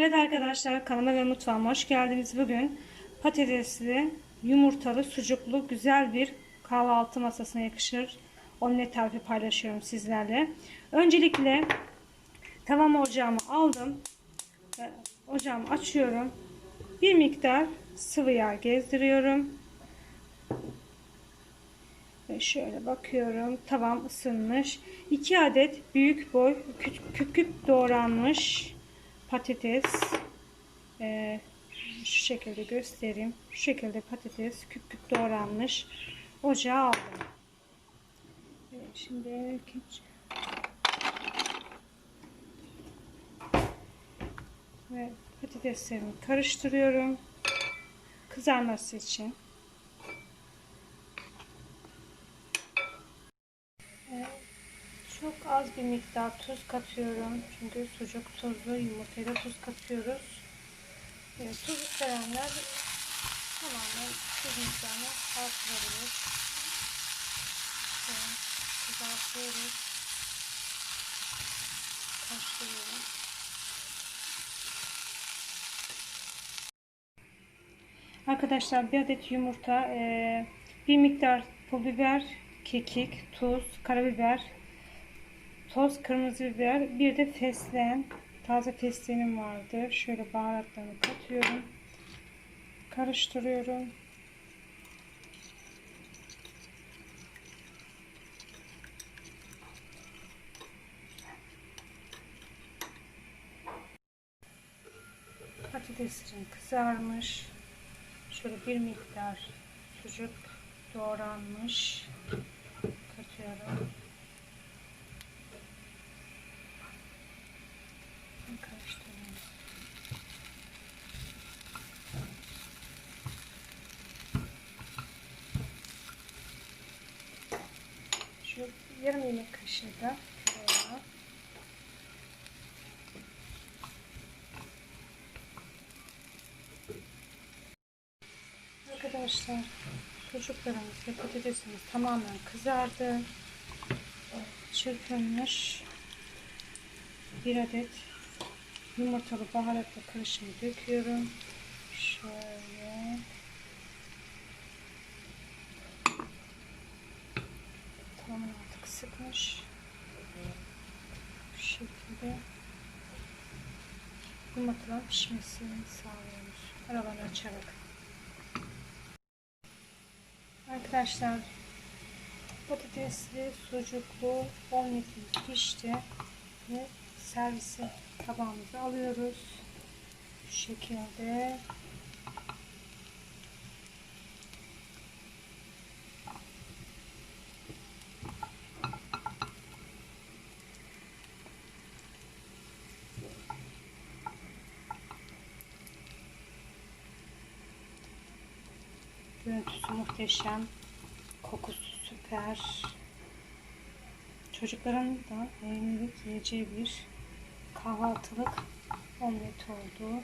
Evet arkadaşlar kanalıma ve mutfağıma hoş geldiniz. Bugün patatesli, yumurtalı, sucuklu güzel bir kahvaltı masasına yakışır omlet tarifi paylaşıyorum sizlerle. Öncelikle tavama ocağımı aldım. Ocağımı açıyorum. Bir miktar sıvı yağ gezdiriyorum. Ve şöyle bakıyorum. Tavam ısınmış. 2 adet büyük boy küp, küp doğranmış patates. Ee, şu şekilde göstereyim. Şu şekilde patates küp küp doğranmış. Ocağa aldım. Şimdi geç. Ve patateslerimi karıştırıyorum. Kızarması için. Çok az bir miktar tuz katıyorum. Çünkü sucuk tuzlu, yumurtayla tuz katıyoruz. Evet, tuz isteyenler tamamen tuz miktarını artırabilir. Evet, kızartıyoruz. Karıştırıyorum. Arkadaşlar bir adet yumurta, e, bir miktar pul biber, kekik, tuz, karabiber, toz kırmızı biber, bir de fesleğen, taze fesleğenim vardı. Şöyle baharatlarını katıyorum. Karıştırıyorum. Patateslerim kızarmış. Şöyle bir miktar sucuk doğranmış. Katıyorum. Karıştırıyorum. Şu yarım yemek kaşığı da tereyağı. Arkadaşlar çocuklarımız ve patatesimiz tamamen kızardı. Çırpılmış bir adet yumurtalı baharatla karışımı döküyorum. Şöyle. Tamamen artık sıkmış. Bu şekilde yumurtaların pişmesini sağlıyoruz. Aralarını açarak. Arkadaşlar patatesli sucuklu omletimiz pişti ve servise tabağımıza alıyoruz. Şu şekilde. Görüntüsü muhteşem. Kokusu süper. Çocukların da beğenerek yiyeceği bir kahvaltılık omlet oldu.